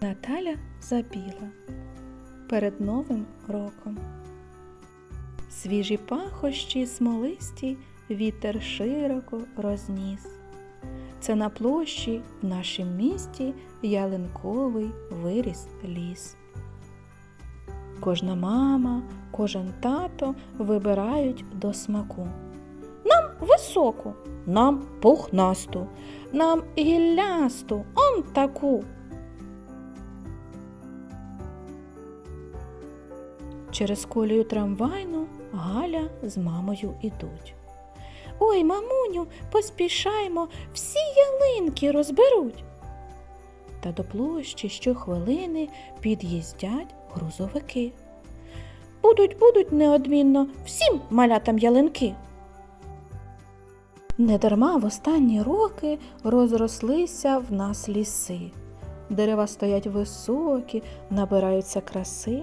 Наталя забіла перед Новим роком. Свіжі пахощі смолисті вітер широко розніс. Це на площі в нашім місті ялинковий виріс ліс. Кожна мама, кожен тато вибирають до смаку. Нам високу, нам пухнасту, нам гіллясту, он таку. Через колію трамвайну Галя з мамою ідуть. Ой, мамуню, поспішаймо, всі ялинки розберуть. Та до площі щохвилини під'їздять грузовики. Будуть, будуть неодмінно всім малятам ялинки. Недарма в останні роки розрослися в нас ліси. Дерева стоять високі, набираються краси.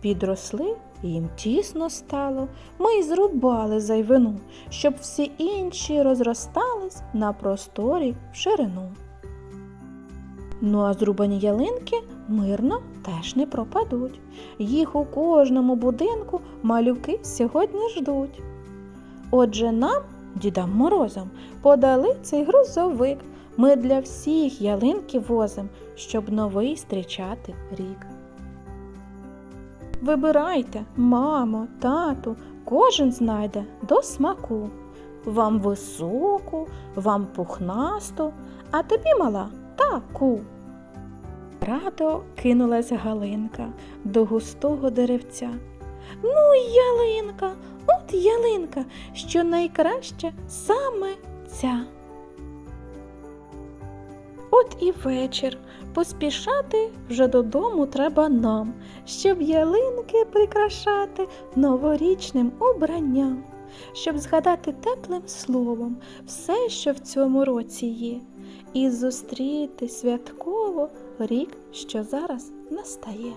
Підросли, їм тісно стало, ми й зрубали зайвину, щоб всі інші розростались на просторі в ширину. Ну а зрубані ялинки мирно теж не пропадуть. Їх у кожному будинку малюки сьогодні ждуть. Отже, нам, дідам морозам, подали цей грузовик. Ми для всіх ялинки возим, щоб новий зустрічати рік. Вибирайте, мамо, тату, кожен знайде до смаку. Вам високу, вам пухнасту, а тобі мала таку. Радо кинулась Галинка до густого деревця. Ну, ялинка, от ялинка, що найкраща саме ця. От і вечір. Поспішати вже додому треба нам, щоб ялинки прикрашати новорічним обранням, щоб згадати теплим словом все, що в цьому році є, і зустріти святково рік, що зараз настає.